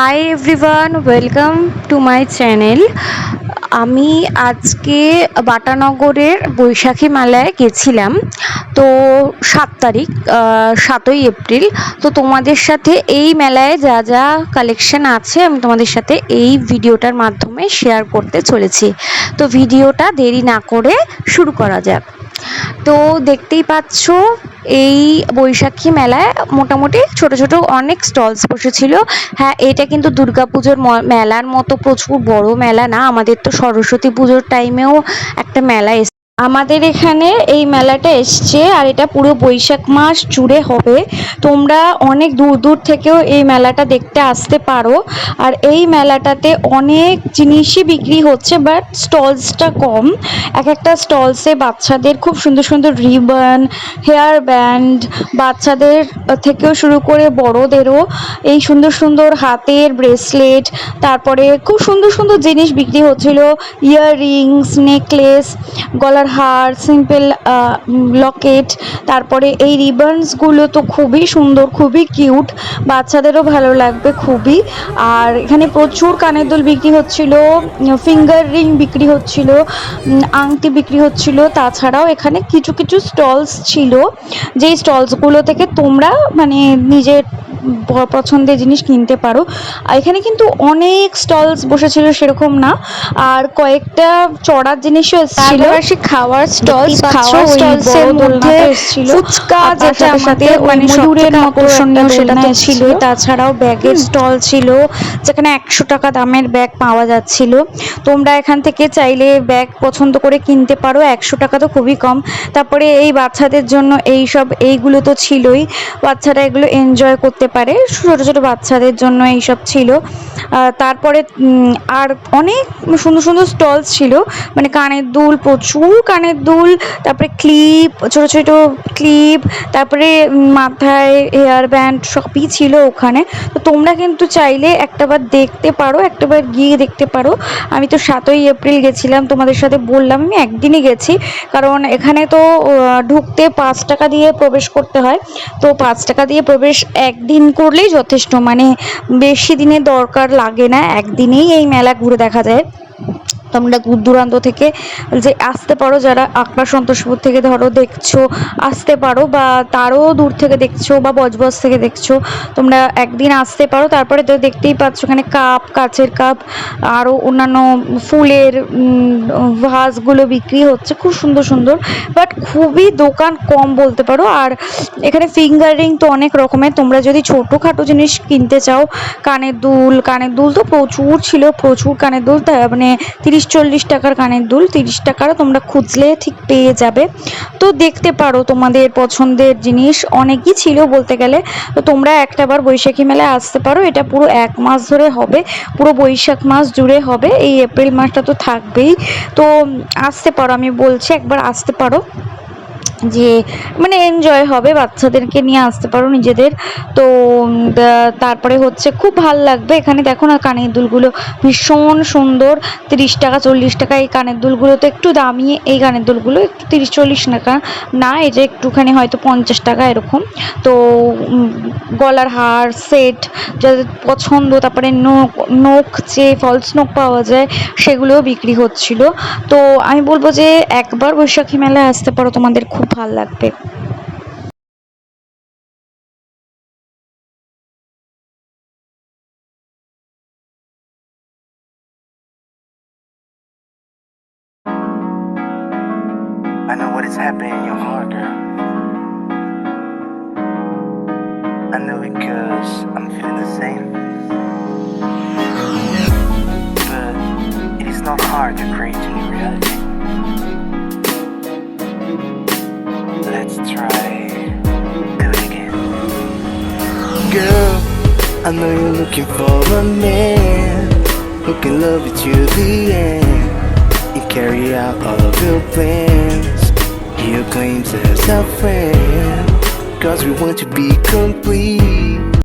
Hi everyone welcome to my channel আমি আজকে বাটানগরের বৈশাখী মেলায় গেছিলাম। তো সাত তারিখ সাতই এপ্রিল। তো তোমাদের সাথে এই মেলায় যা যা কালেকশন আছে, আমি তোমাদের সাথে এই ভিডিওটার মাধ্যমে শেয়ার করতে চলেছি। তো ভিডিওটা দেরি না করে শুরু করা যাক। তো দেখতেই পাচ্ছ, এই বৈশাখী মেলায় মোটামুটি ছোট ছোট অনেক স্টলস বসেছিল। হ্যাঁ এটা কিন্তু দুর্গাপুজোর মেলার মতো প্রচুর বড় মেলা না, আমাদের তো সরস্বতী পুজোর টাইমেও একটা মেলা আমাদের এখানে এই মেলাটা এসছে আর এটা পুরো বৈশাখ মাস জুড়ে হবে। তোমরা অনেক দূর দূর থেকেও এই মেলাটা দেখতে আসতে পারো। আর এই মেলাটাতে অনেক জিনিসই বিক্রি হচ্ছে বাট স্টলসটা কম। এক একটা স্টলসে বাচ্চাদের খুব সুন্দর সুন্দর রিবন হেয়ার ব্যান্ড বাচ্চাদের থেকেও শুরু করে বড়দেরও এই সুন্দর সুন্দর হাতের ব্রেসলেট তারপরে খুব সুন্দর সুন্দর জিনিস বিক্রি হচ্ছিল ইয়াররিংস নেকলেস গলার হার সিম্পল লকেট তারপরে এই রিবনসগুলো তো খুবই সুন্দর, খুবই কিউট বাচ্চাদেরও ভালো লাগবে খুবই। আর এখানে প্রচুর কানের দুল বিক্রি হচ্ছিল ফিঙ্গার রিং বিক্রি হচ্ছিল আংটি বিক্রি হচ্ছিল, তাছাড়াও এখানে কিছু কিছু স্টলস ছিল। যেই স্টলসগুলো থেকে তোমরা মানে নিজের পছন্দের জিনিস কিনতে পারো। আর এখানে কিন্তু অনেক স্টলস বসেছিল সেরকম না। আর কয়েকটা চড়ার জিনিসও এসেছিল। খাওয়ার স্টলস খাওয়ার মধ্যে ফুচকা যেটা আমাদের মানে ময়ূরের আকর্ষণীয় সেটা তো ছিল। তাছাড়াও ব্যাগের স্টল ছিল যেখানে একশো টাকা দামের ব্যাগ পাওয়া যাচ্ছিল। তোমরা এখান থেকে চাইলে ব্যাগ পছন্দ করে কিনতে পারো একশো টাকা তো খুবই কম। তারপরে এই বাচ্চাদের জন্য এই সব এইগুলো তো ছিলই। বাচ্চারা এগুলো এনজয় করতে পারে ছোট ছোট বাচ্চাদের জন্য এইসব ছিল। তারপরে আর অনেক সুন্দর সুন্দর স্টলস ছিল। মানে কানের দুল, প্রচুর কানের দুল, তারপরে ক্লিপ ছোট ছোট ক্লিপ তারপরে মাথায় হেয়ার ব্যান্ড সবই ছিল ওখানে। তো তোমরা কিন্তু চাইলে একটাবার দেখতে পারো একটাবার গিয়ে দেখতে পারো। আমি তো সাতই এপ্রিল গেছিলাম, তোমাদের সাথে বললাম, আমি একদিনই গেছি। কারণ এখানে তো ঢুকতে পাঁচ টাকা দিয়ে প্রবেশ করতে হয়। তো পাঁচ টাকা দিয়ে প্রবেশ একদিন করলেই যথেষ্ট। মানে বেশি দিনের দরকার লাগে না একদিনেই এই মেলা ঘুরে দেখা যায়। তোমরা দূর দূরান্ত থেকে যে আসতে পারো, যারা আকড়া সন্তোষপুর থেকে ধরো দেখছ, আসতে পারো বা তারও দূর থেকে দেখছ বা বজবজ থেকে দেখছ, তোমরা একদিন আসতে পারো। তারপরে তো দেখতেই পাচ্ছ এখানে কাপ, কাচের কাপ, আরও অন্যান্য ফুলের ভাসগুলো বিক্রি হচ্ছে, খুব সুন্দর সুন্দর। বাট খুবই দোকান কম বলতে পারো। আর এখানে ফিঙ্গার রিং তো অনেক রকমের। তোমরা যদি ছোটোখাটো জিনিস কিনতে চাও, কানের দুল কানের দুল তো প্রচুর ছিল, প্রচুর কানের দুল, তা মানে তিরিশ চল্লিশ টাকার কানের দুল, তিরিশ টাকার তোমরা খুঁজলে ঠিক পেয়ে যাবে। তো দেখতে পারো তোমাদের পছন্দের জিনিস। অনেকই ছিল বলতে গেলে। তো তোমরা একটাবার বৈশাখী মেলায় আসতে পারো। এটা পুরো এক মাস ধরে হবে। পুরো বৈশাখ মাস জুড়ে হবে। এই এপ্রিল মাসটা তো থাকবেই। তো আসতে পারো, আমি বলছি একবার আসতে পারো। যে মানে এনজয় হবে, বাচ্চাদেরকে নিয়ে আসতে পারো নিজেদের। তো তারপরে হচ্ছে খুব ভালো লাগবে এখানে। দেখো না কানের দুলগুলো ভীষণ সুন্দর। তিরিশ টাকা, চল্লিশ টাকা এই কানের দুলগুলো তো একটু দামি। এই কানের দুলগুলো একটু তিরিশ, চল্লিশ টাকা। না, এই যে একটুখানি হয়তো পঞ্চাশ টাকা এরকম। তো গলার হার সেট যাদের পছন্দ, তারপরে নোক নোক যে ফলস নোক পাওয়া যায়, সেগুলোও বিক্রি হচ্ছিল। তো, আমি বলব যে একবার বৈশাখী মেলায় আসতে পারো তোমাদের খুব ভালো লাগবে I know what is happening in your heart, girl. I know it cause I'm feeling the same. But it is not hard to create a new reality. I know you're looking for a man who can love you to the end and carry out all of your plans. He claims as a friend, cause we want to be complete.